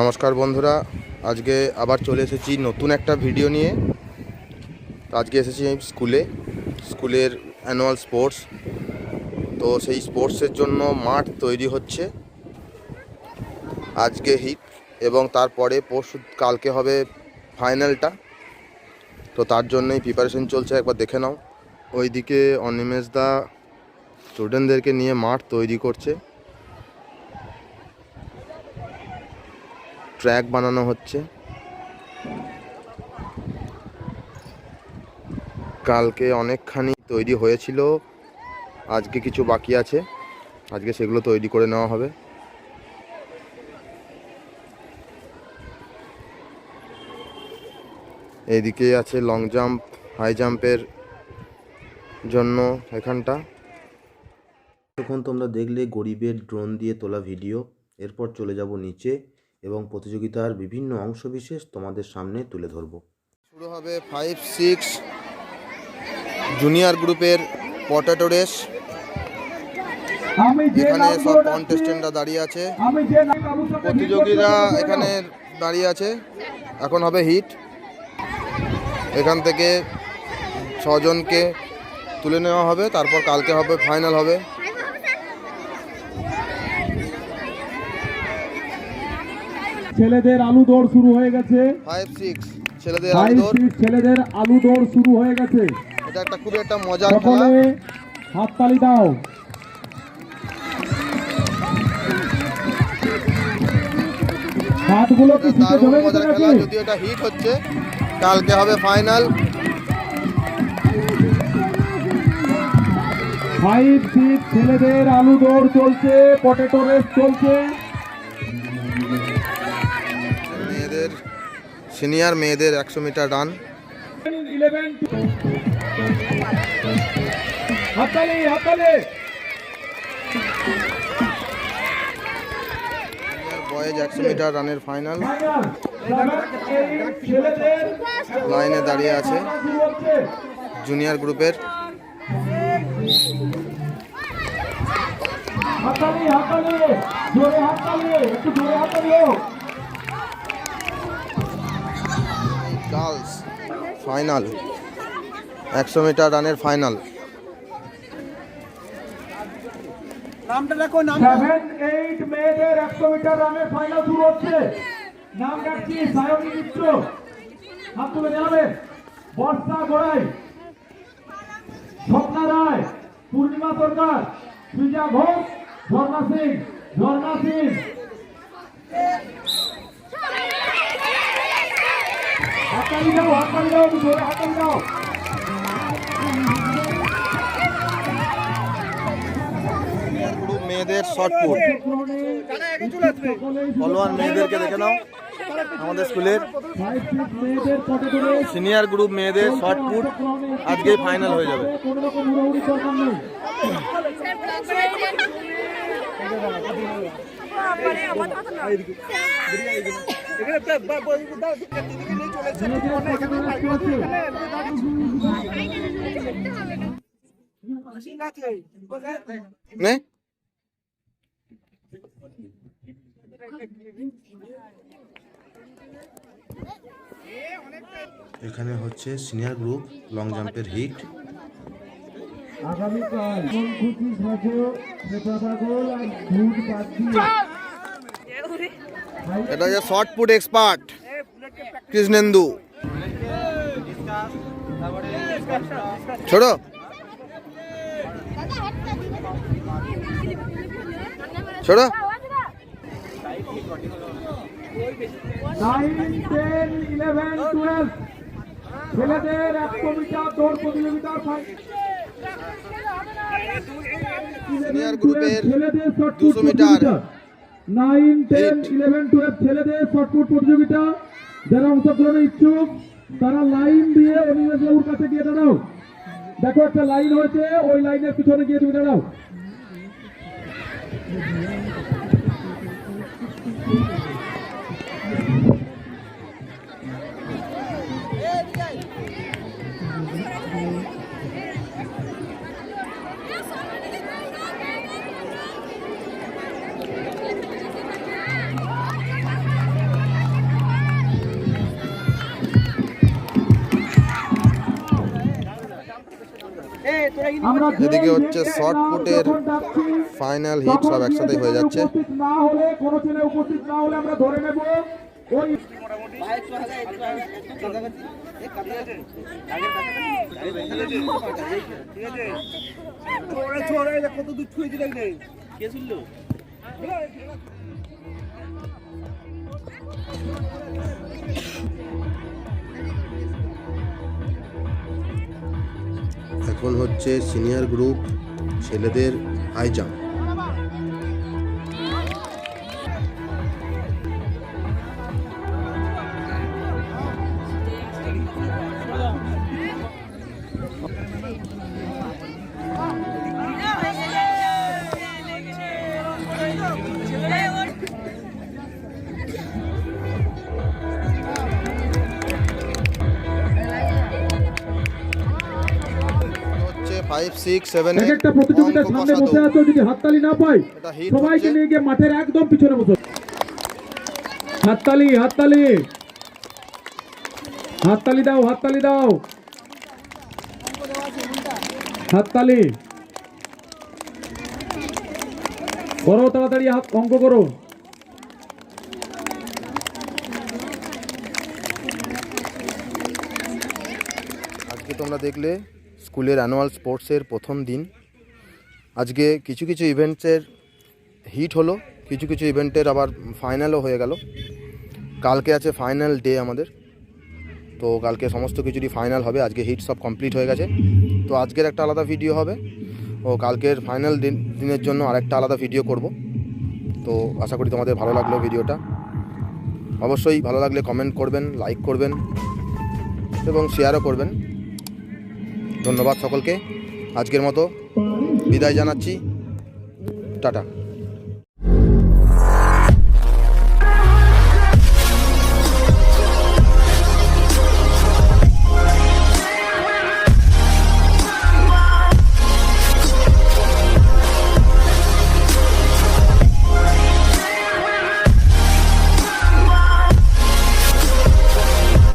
নমস্কার বন্ধুরা, আজকে আবার চলে এসেছি নতুন একটা ভিডিও নিয়ে। তো আজকে এসেছি স্কুলে স্কুলের অ্যানুয়াল স্পোর্টস তো সেই স্পোর্টসের জন্য মাঠ তৈরি হচ্ছে আজকে হিট এবং তারপরে পরশু, কালকে হবে ফাইনালটা তো তার জন্যই প্রিপারেশন চলছে, একবার দেখে নাও। ওইদিকে অনিমেষ দা স্টুডেন্টদেরকে নিয়ে মাঠ তৈরি করছে। ট্র্যাক বানানো হচ্ছে। কালকে অনেকখানি তৈরি হয়েছিল, আজকে কিছু বাকি আছে, আজকে সেগুলো তৈরি করে নেওয়া হবে। এইদিকে আছে লং জাম্প হাই জাম্পের জন্য এখানটা। তখন তোমরা দেখলে গরিবের ড্রোন দিয়ে তোলা ভিডিও এরপর চলে যাব নিচে। এবং প্রতিযোগিতার বিভিন্ন অংশবিশেষ তোমাদের সামনে তুলে ধরবো। শুরু হবে ফাইভ সিক্স জুনিয়র গ্রুপের পটেটো রেস এখানে সব কন্টেস্টেন্টরা দাঁড়িয়ে আছে। প্রতিযোগীরা এখানে দাঁড়িয়ে আছে। এখন হবে হিট এখান থেকে ছজনকে তুলে নেওয়া হবে তারপর কালকে হবে ফাইনাল হবে। ছেলেদের আলু দৌড় শুরু হয়ে গেছে। ফাইভ সিক্স ছেলেদের ফাইভ আউটডোর ছেলেদের আলু দৌড় শুরু হয়ে গেছে। এটা একটা খুবই একটা মজার খেলা। সকলে হাততালি দাও। হাতগুলো কি শীতে দারুণ গেছে খেলা নাকি? যদিও এটা হিট হচ্ছে। কালকে হবে ফাইনাল ফাইভ সিক্স ছেলেদের আলু দৌড় চলছে পটেটো রেস চলছে। সিনিয়র মেয়েদের একশো মিটার রান। বয়েজ একশো মিটার রানের ফাইনাল। লাইনে দাঁড়িয়ে আছে জুনিয়র গ্রুপের। হাততালি হাততালি। জোরে হাততালি একটু জোরে হাততালি হোক গার্লস ফাইনাল একশো মিটার রানের ফাইনাল সেভেন এইট মেয়েদের একশো মিটার রানের ফাইনাল শুরু হচ্ছে। নাম ডাকছি সায়নী মিত্র। হাত তুলে জানাবেন বর্ষা গোড়াই। স্বপ্না রায় পূর্ণিমা সরকার সৃজা ঘোষ ঝর্ণা সিং ঝর্ণা সিং। হাততালি দাও হাততালি দাও জোরে হাততালি দাও। মেয়েদের শর্ট পুট ফলোয়ার মেয়েদেরকে দেখে নাও আমাদের স্কুলের সিনিয়র গ্রুপ মেয়েদের শর্ট পুট আজকেই ফাইনাল হয়ে যাবে। কোনো নে। এখানে হচ্ছে সিনিয়র গ্রুপ লং জাম্পের হিট। আগামীকাল কোন খুশি সাজো সেটা পাগল আর দুধ এটা হচ্ছে shot put expert Krishnendu. Eleven twelve ছেলেদের একশো মিটার দৌড় প্রতিযোগিতার সিনিয়র গ্রুপের 200 metre. Nine ten eleven twelve ছেলেদের শর্টপুট প্রতিযোগিতা। যারা অংশগ্রহণে ইচ্ছুক তারা লাইন দিয়ে অনিমেশ বাবুর কাছে গিয়ে দাঁড়াও। দেখো একটা লাইন হয়েছে ওই লাইনের পিছনে গিয়ে তুমি দাঁড়াও। Thank you. এদিকে হচ্ছে যখন ডাকছি, ফাইনাল হিট সব গিয়ে একসাথেই হয়ে যাচ্ছে। উপস্থিত না হলে কোনো ছেলে উপস্থিত না হলে আমরা ধরে নেব। ওই কত দূর ছুঁয়েছে কে শুনলো এখন হচ্ছে সিনিয়র গ্রুপ ছেলেদের high jump five six seven এক একটা প্রতিযোগিতার সামনে বসে আছো যদি হাততালি না পাই সবাইকে নিয়ে গিয়ে মাঠের একদম পিছনে বসো। হাততালি হাততালি। হাততালি দাও হাততালি দাও। হাততালি। করো তাড়াতাড়ি হাত অঙ্ক করো। আজকে তোমরা দেখলে স্কুলের অ্যানুয়াল স্পোর্টসের প্রথম দিন। আজকে কিছু কিছু ইভেন্টসের হিট হলো, কিছু কিছু ইভেন্টের আবার ফাইনালও হয়ে গেল। কালকে আছে ফাইনাল ডে আমাদের। তো কালকে সমস্ত কিছুরই ফাইনাল হবে। আজকে হিট সব কমপ্লিট হয়ে গেছে। তো আজকের একটা আলাদা ভিডিও হবে। ও কালকের ফাইনাল দিন, দিনের জন্য আরেকটা আলাদা ভিডিও করব। তো আশা করি তোমাদের ভালো লাগল ভিডিওটা অবশ্যই ভালো লাগলে কমেন্ট করবেন লাইক করবেন এবং শেয়ারও করবেন। ধন্যবাদ সকলকে। আজকের মতো বিদায় জানাচ্ছি। টাটা।